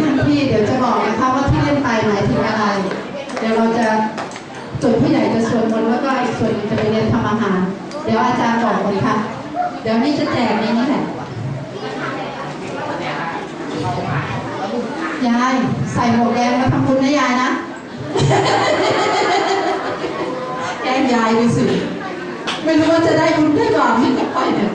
คะอ่นพี่เดี๋ยวจะบอกนะคะว่าที่เล่นไปหมายถึงอะไร เดี๋ยวเราจะส่วนผู้ใหญ่จะสวดมนต์แล้วก็อีกส่วนจะไปเรียนทำอาหาร เดี๋ยวอาจารย์บอกเลยค่ะ เดี๋ยวนี่จะแจกในนี้แหละยายใส่หมวกแดงแล้วทำบุญนะยายนะแกล้งยายดูสิ ไม่รู้ว่าจะได้บุญได้บาปที่จะไปเนี่ย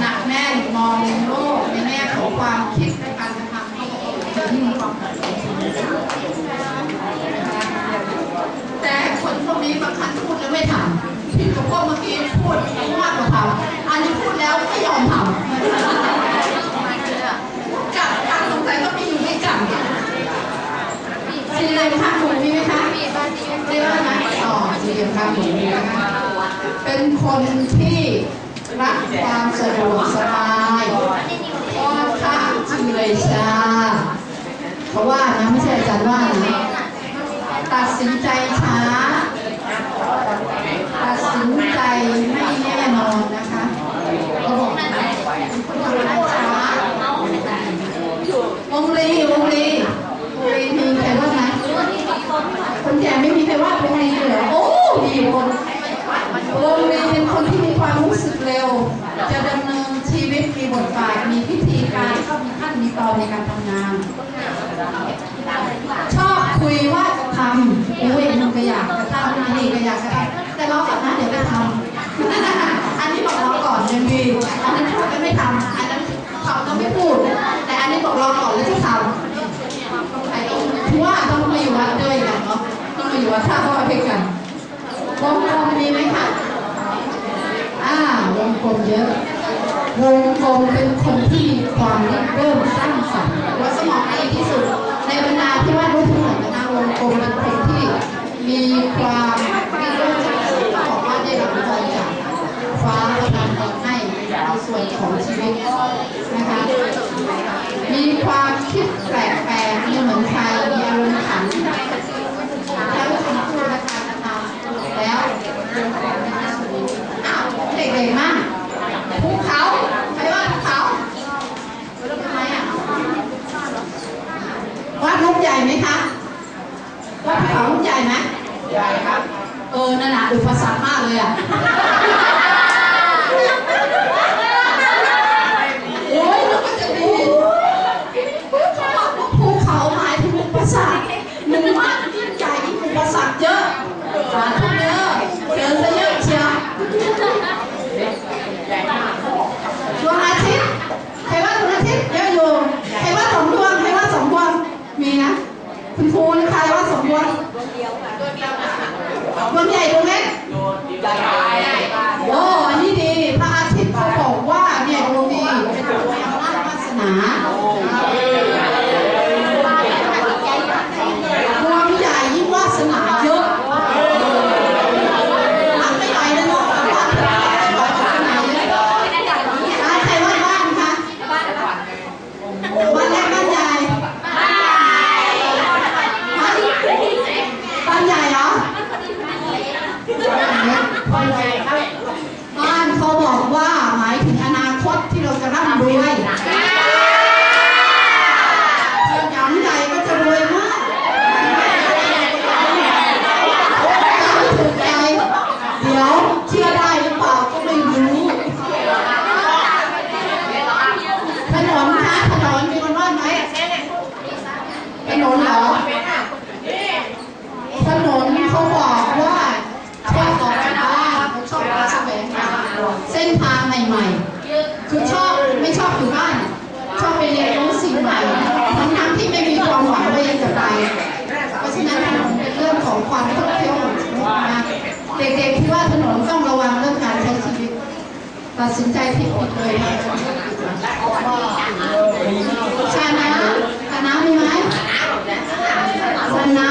หนักแน่นมองโลกในแง่ของความคิดและการกระทำจะยิ่งมีความสุขแต่คนพวกนี้บางครั้งพูดแล้วไม่ทำพี่กับพวกเมื่อกี้พูดมากกว่าทำอันนี้พูดแล้วไม่ยอมทำกับทางสงสัยต้องมีอยู่ในจังสี่เหลี่ยมข้างหมูมีไหมคะเรียกว่าไหมอ๋อสี่เหลี่ยมข้างหมูนะคะเป็นคนที่ รักความสะดวกสบายค่อนข้างเฉยชาเพราะว่านะไม่ใช่อาจารย์ว่านะตัดสินใจช้า ตัดสินใจไม่แน่นอนนะคะ ชอบคุยว่าจะทำโอ้ยมันก็อยากจะทำอันนี้ก็อยากจะทำแต่รอก่อนนะเดี๋ยวไปทำอันนี้บอกรอก่อนยังดีอันนั้นพูดแล้วไม่ทำอันนั้นทำก็ไม่พูด แต่อันนี้บอกรอก่อนแล้วจะทำไอ้ต้องว่าต้องมาอยู่วัดด้วยกันเนาะต้องมาอยู่วัดท่าพ่อด้วยกันวงกลมมีไหมคะอ่าวงกลมเยอะวงกลมเป็นคนที่มีความริเริ่มสร้าง วงกลมเป็นคนที่มีความริเริ่มสร้างสรรค์บอกว่าได้รับพรจากฟ้าประทานพรให้ในส่วนของชีวิตนะคะ มีความคิดแปลกๆมีเหมือนใครมีอารมณ์ขันแล้วคำพูดและการกระทำแล้ววงกลมในที่สุดอ้าวเด็กๆมากภูเขาใครว่าภูเขาทำไมอะวาดรูปใหญ่ไหมคะวาดภูเขารูปใหญ่ไหม ใหญ่ครับ เอ อนั่นน่ะอุ ส้นทางใหม่ๆ คือชอบไม่ชอบอยู่บ้าน ชอบไปเรียนรู้สิ่งใหม่ทั้งทั้งที่ไม่มีความหวังว่าจะไป เพราะฉะนั้นถนนเป็นเรื่องของความท่องเที่ยวของชีวิตมาเด็กๆที่ว่าถนนต้องระวังเรื่องการใช้ชีวิต ตัดสินใจผิดหมดเลยนะชานะชานะมีไหมชานะ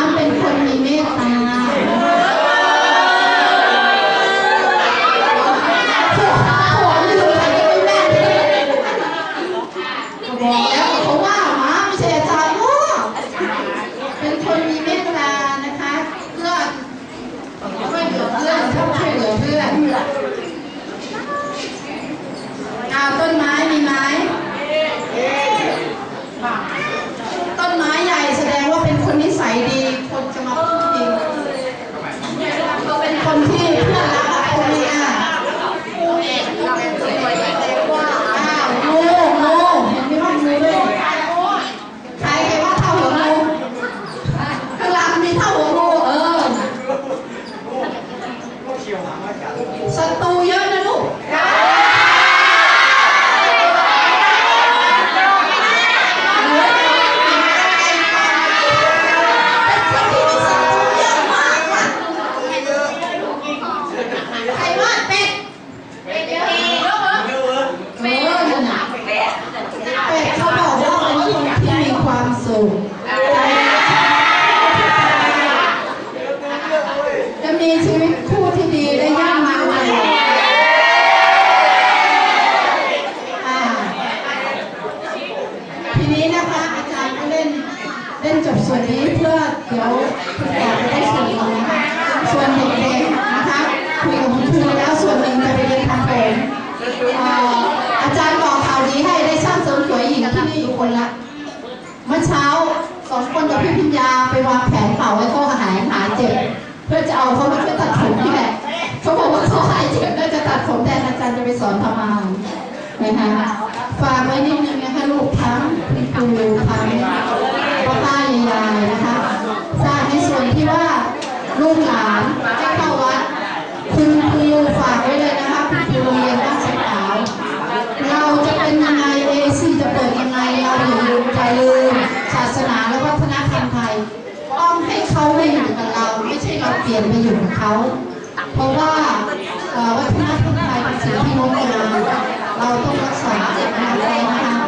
วางแผนเป่าไว้ข้อหายหาเจ็บ เพื่อจะเอาเขามาช่วยตัดผมนี่แหละเขาบอกว่าเขาหายเจ็บน่าจะตัดผมแทนอาจารย์จะไปสอนทำงานนะคะฝากไว้นิดนึงนะคะลูกทั้งคุณครูทั้งพ่อป้ายายนะคะทราบในส่วนที่ว่าลูกหลานให้เข้าวัดคุณครูฝากไว้เลยนะคะคุณครูเรียนบ้านสายขาวเราจะเป็นยังไงเอซีจะเปิดยังไงเราอย่าลืมอย่าลืม ต้องให้เขาไปอยู่กับเรา ไม่ใช่เราเปลี่ยนไปอยู่กับเขา เพราะว่าวัฒนธรรมไทยเป็นสิ่งที่งดงามเราต้องรักษาเจตนาไว้นะคะ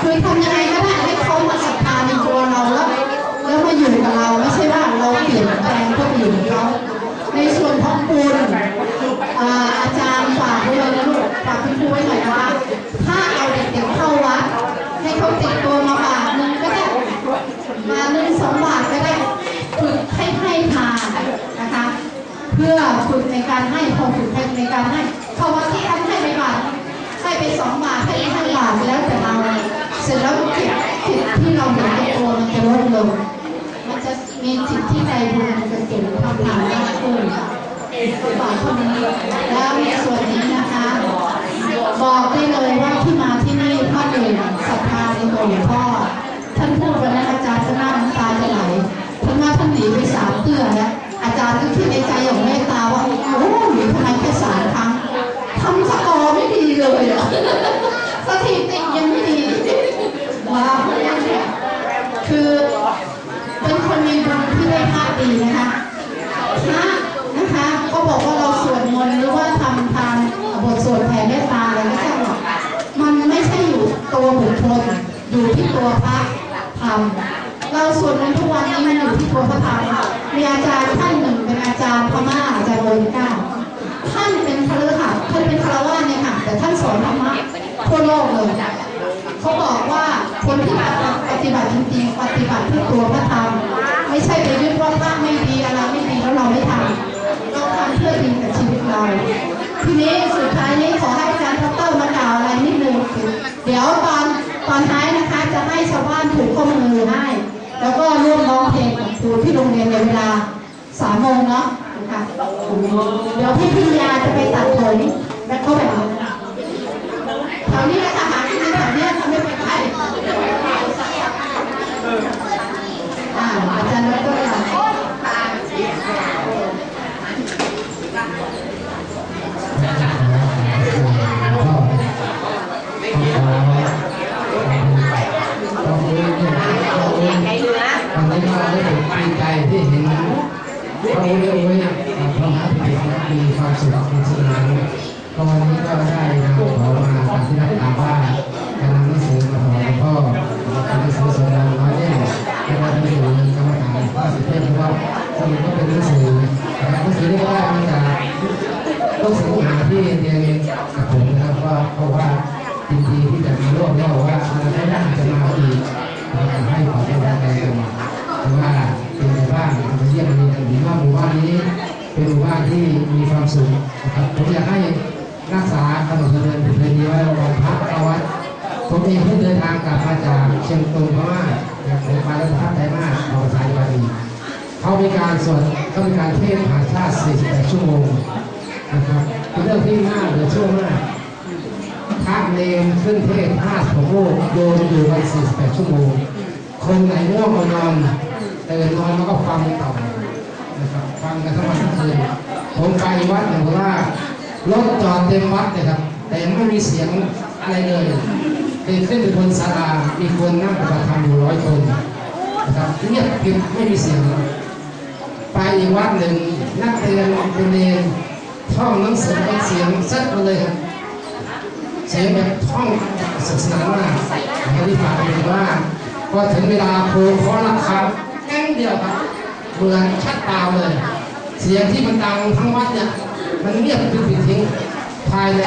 คือทำยังไงก็ได้ให้เขามา ร็จแล้วจิตจิตที่เราเห็นในตัวมันจะลดลง มันจะมีจิตที่ใจบุญมันจะเกิดทำงานมากขึ้นฝากคนนี้แล้วในส่วนนี้นะคะ บอกได้เลยว่าที่มาที่นี่เพราะหนึ่งศรัทธาในตัวหลวงพ่อ ท่านพูดวันนั้นอาจารย์ก็หน้าน้ำตาจะไหลท่านว่าท่านหนีไปสามเตื้อแล้วอาจารย์ก็คิดในใจอย่างเมตตาว่าโอ้หนีทำไมแค่สามครั้งทำสกอร์ไม่ดีเลยสถิติยังไม่ดี ว้าคือเป็นคนมีบุญที่ได้ภาพดีนะคะพระนะคะ ก็บอกว่าเราสวดมนต์หรือว่าทำทานบทสวดแผ่เมตตาอะไรก็ช่หรอกมันไม่ใช่อยู่ตัวบุคคลอยู่ที่ตัวพระทำเราสวดมนต์ทุกวันนี้มันอยู่ที่ตัวพระธรรมมีอาจารย์ท่านหนึ่งเป็นอาจารย์พม่าอาจารย์โรยเก้าท่านเป็นคฤหัสถ์ท่านเป็นคารวะเนี่ยค่ะแต่ท่านสอนธรรมะทั่วโลกเลย ในเวลาสามโมงเนาะนะคะเดี๋ยวพี่พิญญาจะไปตัดผมแล้วก็แบบแถวนี้แหละค่ะหาที่นี่แถวเนี้ยทำไม่ไปไกลอ่าอาจารย์แล้วก็ สุขมีสนานก็ก็วันนี้ก็ได้นำขอมาตามที่นักข่าวว่าการนำหนังสือมาถวายหลวงพ่อเป็นหนังสือส่วนเราน้อยเล่มแล้วก็เป็นหนังสือกรรมฐานข้าสิบเทพเพราะว่าสมุดก็เป็นหนังสือ ผมเองเพิ่งเดินทางกลับมาจากเชียงตุงพม่าอยากผมไปแล้วประทับใจมากเอาภาษาบาลีเขามีการสวดเขามีการเทศน์มหาชาติ48ชั่วโมงนะครับเป็นเรื่องที่น่าเหลือเชื่อมากพระเนมขึ้นเทศน์ห้าของโลกโยนอยู่วัน48ชั่วโมง คนไหนง่วงก็นอนตื่นนอนแล้วก็ฟังต่อนะครับฟังกันทั้งวันทั้งคืนผมไปวัดอย่างว่ารถจอดเต็มวัดเลยครับ แต่ไม่มีเสียงอะไรเลย เดินขึ้นบนศาลามีคนนั่งปฏิบัติธรรมอยู่ร้อยคนนะครับเงียบกริบไม่มีเสียงไปอีกวัดหนึ่งนักเรียนเป็นเรียนท่องหนังสือเป็นเสียงซัดมาเลยครับเสียงแบบท่องศึกษามากอย่าที่ฝากเป็นว่าพอถึงเวลาโคขอราคาแก้งเดียวครับเหมือนชัดตาเลย เสียงที่มันดังทั้งวัดเนี่ยมันเงียบคือปิดทิ้งภายใน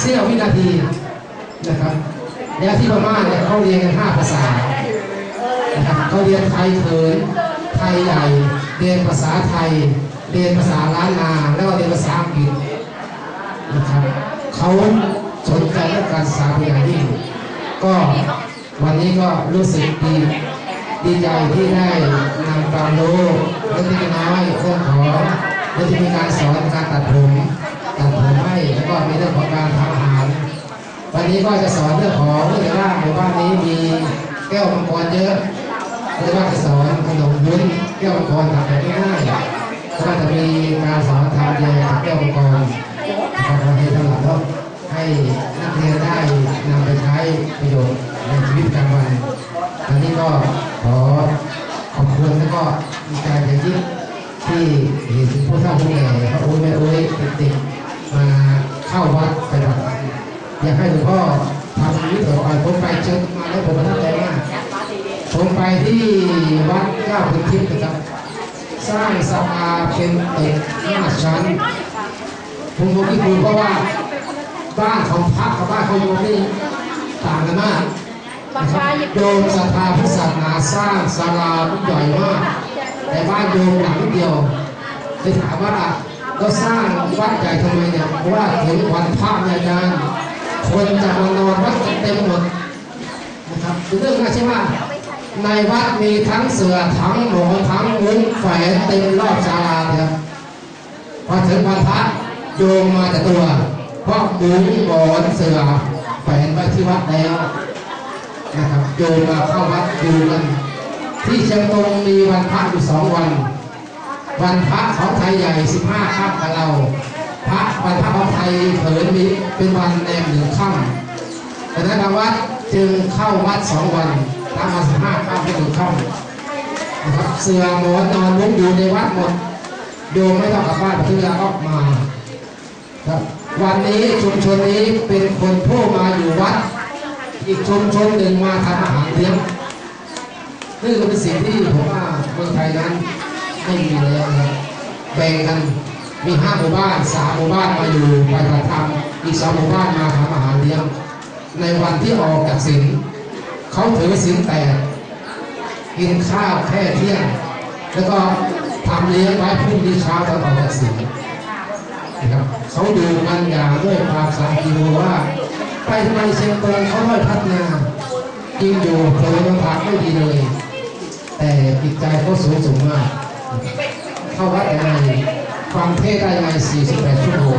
เสี้ยววินาที นะครับแล้วที่พม่าเนี่ยเขาเรียนกันห้าภาษานะครับเขาเรียนไทยเขินไทยใหญ่ เรียนภาษาไทย เรียนภาษาล้านนาแล้วก็เรียนภาษาอังกฤษนะครับเขาสนใจเรื่องการศึกษาเป็นอย่างยิ่งก็วันนี้ก็รู้สึกดีดีใจที่ได้นำความรู้เล็กน้อยเรื่องของเรื่องที่มีการสอนการตัดผม วันนี้ก็จะสอนเรื่องของเรื่องว่าหมู่บ้านนี้มีแก้วมังกรเยอะเลยว่าจะสอนขนมวุ้นแก้วมังกรทำแบบง่ายๆแล้วก็จะมีการสอนทำเยวกับแก้วมังกรนะครับให้ทั้งหลายให้นักเรียนได้นำไปใช้ประโยชน์ในชีวิตประจำวันอันนี้ก็ขอขอบคุณแล้วก็มีการอย่างยิ่งที่เห็นผู้เฒ่าผู้แก่พระโอ้ยแม่โอ้ยเด็กๆมาเข้าวัดไปวัด อยากให้หลวงพ่อทำวิถีไปผมไปเจอมาแล้วผมประทับใจมากผมไปที่วัดเก้าพิทิพย์นะครับ สร้างศาลาเป็นตึกห้าชั้นผมบอกที่คุณเพราะว่าบ้านของพระกับบ้านของโยมนี่ต่างกันมากโยมศรัทธาพุทธศาสนาสร้างศาลาใหญ่มาก แต่บ้านโยมหลังเดียวเลยถามว่าเราสร้างวัดใหญ่ทำไมเนี่ยเพราะว่าถึงวันพระเนี่ยอาจารย์ คนจะมานอนวัดเต็มหมดนะครับเป็นเรื่องน่าเชื่อว่าในวัดมีทั้งเสือทั้งหมอนทั้งมุ้งแฝงเต็มรอบศาลาเลยครับพอถึงวันพระโยมมาแต่ตัวเพราะมุ้งหมอนเสือแฝงไว้ที่วัดแล้วนะครับโยมมาเข้าวัดดูกันที่เชียงตงมีวันพระอยู่สองวัน วันพระของไทยใหญ่สิบห้าค่ำกับเรา พระวันพระของไทยเผินมีเป็นวันแรมหนึ่งค่ำดังนั้นทางวัดจึงเข้าวัดสองวันทำมาสิบห้าค่ำเป็นหนึ่งค่ำนะครับเสือหมอนนอนมุ้งอยู่ในวัดหมดโยมไม่ต้องกลับบ้านเพื่อออกมาครับวันนี้ชุมชนนี้เป็นคนผู้มาอยู่วัด อีกชุมชนหนึ่งมาทำอาหารเลี้ยงนี่ก็เป็นสิ่งที่ผมว่าเมืองไทยนั้นไม่มีแล้วครับแบ่งกัน มีห้าหมู่บ้านสามหมู่บ้านมาอยู่ไปฏิบัติธรรมอีกสองหมู่บ้านมาทำอาหารเลี้ยงในวันที่ออกจากศีลเขาถือศีลแต่กินข้าวแค่เที่ยง แล้วก็ทำเลี้ยงไว้พรุ่งนี้เช้าตอนออกจากศีลนะครับเขาดูกันอย่างด้วยความสามัคคีว่าไปทำไมเชียงตงเขาไม่พัฒนาจริงอยู่เคยมันพักไม่ดีเลย แต่จิตใจเขาสูงส่งมาก เข้าวัดยังไง ฟังเทศได้ไง48ชั่วโมง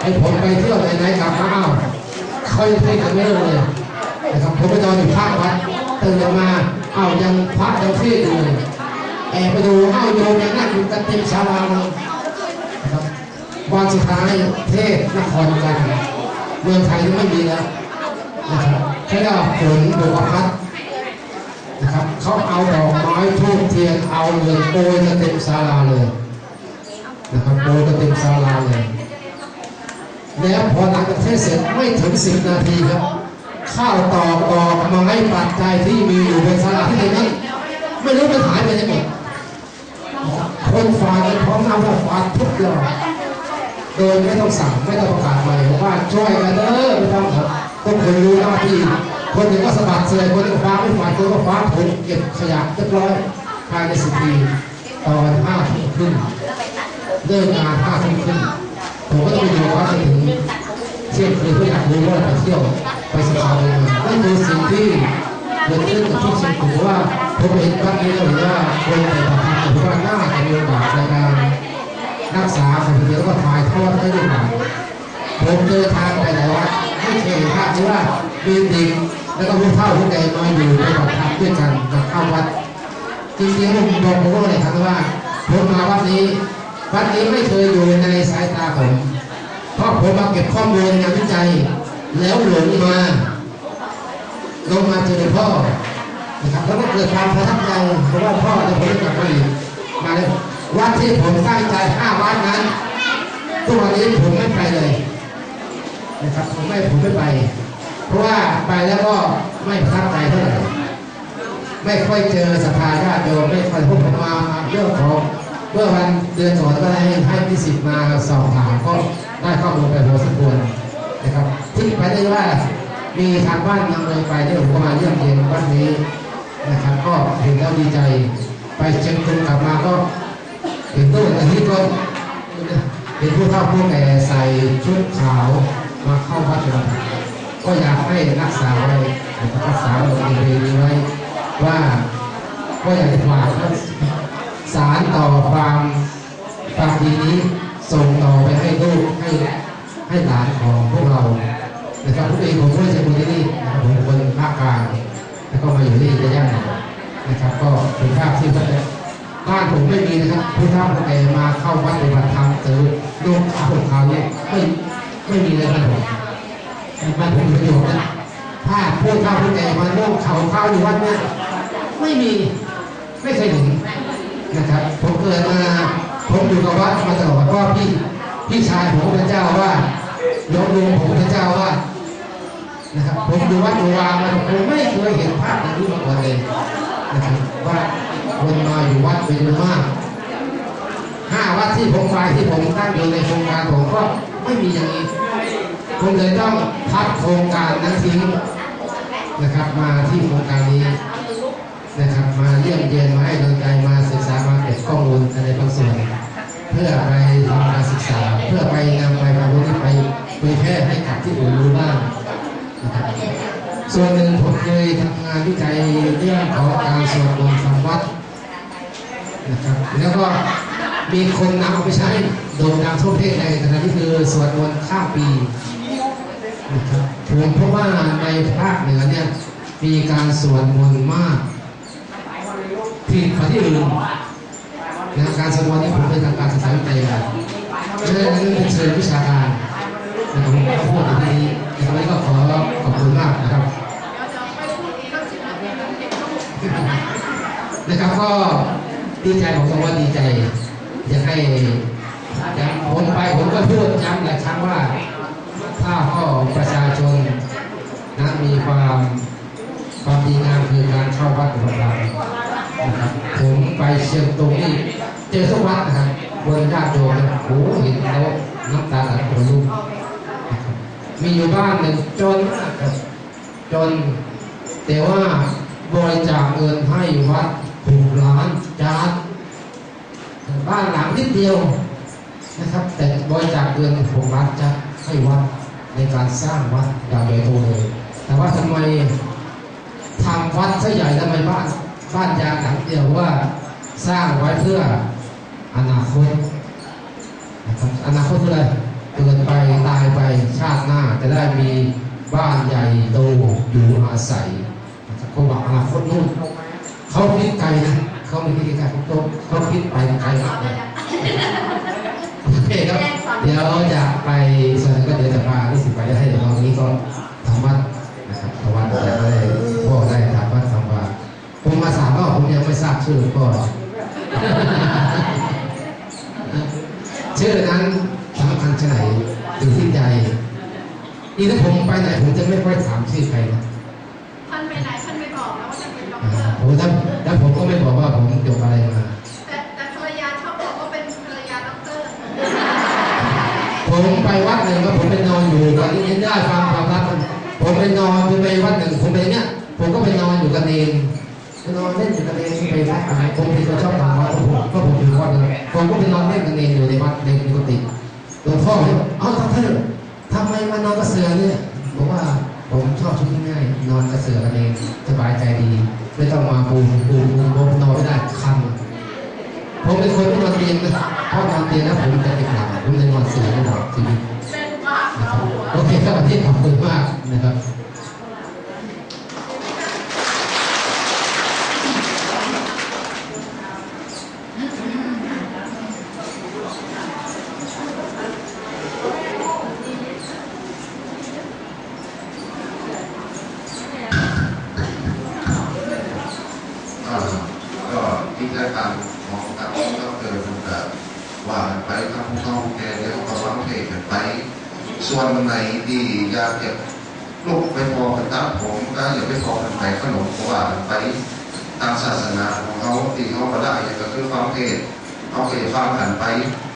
ให้ผมไปเที่ยวไหนๆกลับมาอ้าวเขายังเทศกันไม่เลิกเลยนะครับผมไปนอนอยู่ภาควัดตื่นมาอ้าวยังพระยังเทศอยู่เลยแอบไปดูอ้าวโยมยังนั่งอยู่กันเต็มศาลาเลยนะครับวันสุดท้ายเทศนครกันเมืองไทยไม่มีแล้วนะครับแค่ว่าฝนบวกพัดนะครับเขาเอาดอกไม้ทูบเทียนเอาเงินโปรยกันเต็มศาลาเลย นะครับโปรยกันเต็มศาลาเลยแล้วพอหลังจากเทศเสร็จไม่ถึงสิบนาทีครับ ข้าวตอกดอกไม้ปัจจัยที่มีอยู่บนศาลาที่ไหนนั้นไม่รู้มันหายไปไหนหมดคนฝากพร้อมน้าว่าฝากทุกยอดโดยไม่ต้องสั่งไม่ต้องประกาศใหม่ว่าช่วยกันเด้อไม่ต้องครับทุกคนรู้หน้าที่คนหนึ่งก็สะบัดเสยคนหนึ่งก็ฟ้าไม่ฝาดคนก็ฟ้าผมเก็บขยะเรียบร้อยภายในสิบปีตอนห้าทุ่มครึ่ง เลิกงานห้าทุ่มครึ่งผมก็ต้องไปอยู่วัดจนถึงเที่ยงคืนเพื่ออยากรู้ว่าไปเที่ยวไปศึกษาเลยนั่นคือสิ่งที่เกิดขึ้นกับที่เชียงผมว่าผมเห็นวัดนี้แล้วเห็นว่าคนแต่ละท่านผมว่าน่าจะมีโอกาสในการรักษาสถิติแล้วก็ถ่ายทอดให้ลูกหลานผมเดินทางไปหลายวัดไม่เคยเห็นภาพที่ว่ามีเด็กแล้วก็ผู้เฒ่าผู้แก่มาอยู่ในวัดทำด้วยกันกับข้าววัดจริงๆผมบอกผมก็เลยครับว่าผมมาวัดนี้ วัดนี้ไม่เคยอยู่ในสายตาผมเพราะผมมาเก็บข้อมูลงานวิจัย แล้วหลงมาลงมาเจอพ่อนะครับแล้วก็เกิดความประทับใจเพราะว่าพ่อจะผมกลับมาอีกมาเลยวัดที่ผมตั้งใจห้าวัดนั้นทุกวันนี้ผมไม่ไปเลยนะครับผมไม่ผมไม่ไป เพราะว่าไปแล้วก็ไม่ประทับใจเท่าไหร่ไม่ค่อยเจอสภาญาติโยมไม่ค่อยพบมาเรื่องของ เมื่อวันเดือนก่อนก็ให้ให้ที่สิบมาสอบถามก็ได้ข้อมูลไปพอสมควรนะครับที่ไปได้ว่ามีทางบ้านนำเลยไปที่ผมก็มาเยี่ยมเยียนบ้านนี้นะครับ ก็เห็นแล้วดีใจ ไปเชียงตุงกลับมาก็เห็นตู้อันนี้ก็เป็นผู้เฒ่าผู้แก่ใส่ชุดขาวมาเข้าวัดเราก็อยากให้รักษาไว้รักษาบทเรียนไว้ว่าก็อยากจะฝาก สารต่อความความดีนี้ส่งต่อไปให้ลูกให้ให้หลานของพวกเรานะครับผู้เองผมไม่ใช่คนที่นี่นะครับผมเป็นคนภาคกลางแล้วก็มาอยู่ที่ระยะหนึ่งนะครับ ก็เป็นภาพที่ว่าบ้านผมไม่มีนะครับผู้เฒ่าผู้แก่มาเข้าวัดปฏิบัติธรรมเจอโรคขาวขาวเนี่ยไม่ไม่มีเลยครับผมบ้านผมประโยชน์นะถ้าผู้เฒ่าผู้แก่มาโรคขาวขาวอยู่วัดเนี่ยไม่มีไม่เคยเห็น นะครับ ผมเกิดมาผมอยู่กับวัดมาตลอดก็พี่พี่ชายผมเป็นเจ้าว่าโยมลุงผมเป็นเจ้าว่านะครับผมอยู่วัดอยู่วามาผมไม่เคยเห็นภาพอย่างนี้มาก่อนเลยนะครับว่าคนมาอยู่วัดเป็นจำนวนมากห้าวัดที่ผมไปที่ผมตั้งอยู่ในโครงการผมก็ไม่มีอย่างนี้ผมเลยต้องพับโครงการนั้นทิ้งนะครับ มาที่โครงการนี้ นะครับมาเยี่ยมเยียนมาให้กำลังใจมาศึกษามาเก็บข้อมูลอะไรบางส่วน เพื่อไปทำการศึกษา เพื่อไปนำไปความรู้นี้ไปเผยแพร่ให้กับที่อื่นรู้บ้างนะครับส่วนหนึ่งผมเคยทำงานวิจัยเรื่องของการสวดมนต์ทำวัดนะครับแล้วก็มีคนนำเอาไปใช้โด่งดังทั่วประเทศในขณะที่คือสวดมนต์ข้ามปีนะครับผมเพราะว่าในภาคเหนือเนี่ยมีการสวดมนต์มาก ที่กว่าที่อื่นนะการสวดมนต์นี่ผมเป็นทางการศึกษาวิจัยาไม่ได้เรื่องเป็นเชิงวิชาการนะครับผมก็พูดในนี้ในวันนี้ก็ขอขอบคุณมากนะครับนะครับก็ดีใจผมก็ว่าดีใจอยากให้อยากผมไปผมก็พูดย้ำหลายครั้งว่าถ้าพ่อประชาชนนะมีความความดีงามคือการเข้าวัดของเรา นะครับผมไปเชียงตรงนี่เจอทุกวัดนะครับบนญาติโยมนะโอ้โหเห็นแล้วน้ำตาไหลคนลุกนะครับมีอยู่บ้านหนึ่งจนมากครับจน แต่ว่าบริจาคเงินให้วัดหกล้านจานบ้านหลังนิดเดียวนะครับ แต่บริจาคเงินหกล้านจะให้วัดในการสร้างวัดอย่างใหญ่โตเลย แต่ว่าทำไมทำวัดซะใหญ่ทำไมบ้าน บ้านยาหลังเดียวว่าสร้างไว้เพื่ออนาคตนะครับอนาคตคืออะไรเกิดไปตายไปชาติหน้าจะได้มีบ้านใหญ่โตอยู่อาศัยนะครับเขาบอกอนาคตนู่นเขาคิดไกลนะเขาไม่คิดไกลเขาเขาคิดไปไกลมากเลยโอเคครับเดี๋ยวจะไปส่วนนั้ก็เดี๋ยวจะพาที่สิไปได้ให้เดี๋ยวตอนนี้ก็ทำวัดนะครับทำวัดแต่ได้พ่อได้ ชื่อพ่อชื่อนั้นสำคัญที่ไหนจอยู่ที่ใจนี่ถ้าผมไปไหนผมจะไม่ค่อยถามชื่อใครนะท่านไปไหนท่านไม่บอกแล้วว่าจะเป็นด็อกอ่าเตอร์ผมถ้าแล้วผมก็ไม่บอกว่าผมจบอะไรมาแต่แต่ภรรยาชอบบอกว่าเป็นภรรยาด็อกเตอร์ผมไปวัดหนึ่งก็ผมไปนอนอยู่ตอนนี้เห็นได้ฟังความรักมันผมไปนอนผมไปวัดหนึ่งผมไปเนี่ยผมก็ไปนอนอยู่กับเนร ไปนอนเล่นอยู่กับเนรไปวัดอะไรผมเป็นคนชอบทำวัดผมก็ผมอยู่วัดเลยผมก็ไปนอนเล่นกับเนรอยู่ในวัดในกุฏิหลวงพ่อเนี่ยเอ้าท่านท่านทำไมมานอนกับเสือเนี่ยผมว่าผมชอบชุดง่ายนอนกับเสือกับเนรสบายใจดี ไม่ต้องมาปูปูปูปูนอนไม่ได้คันผมเป็นคนไม่นอนเตียงนะเพราะนอนเตียงแล้วผมจะติดหลับผมจะนอนเสือตลอดชีวิตเป็นมากเราหัวโอเคครับวันนี้ขอบคุณมากนะครับ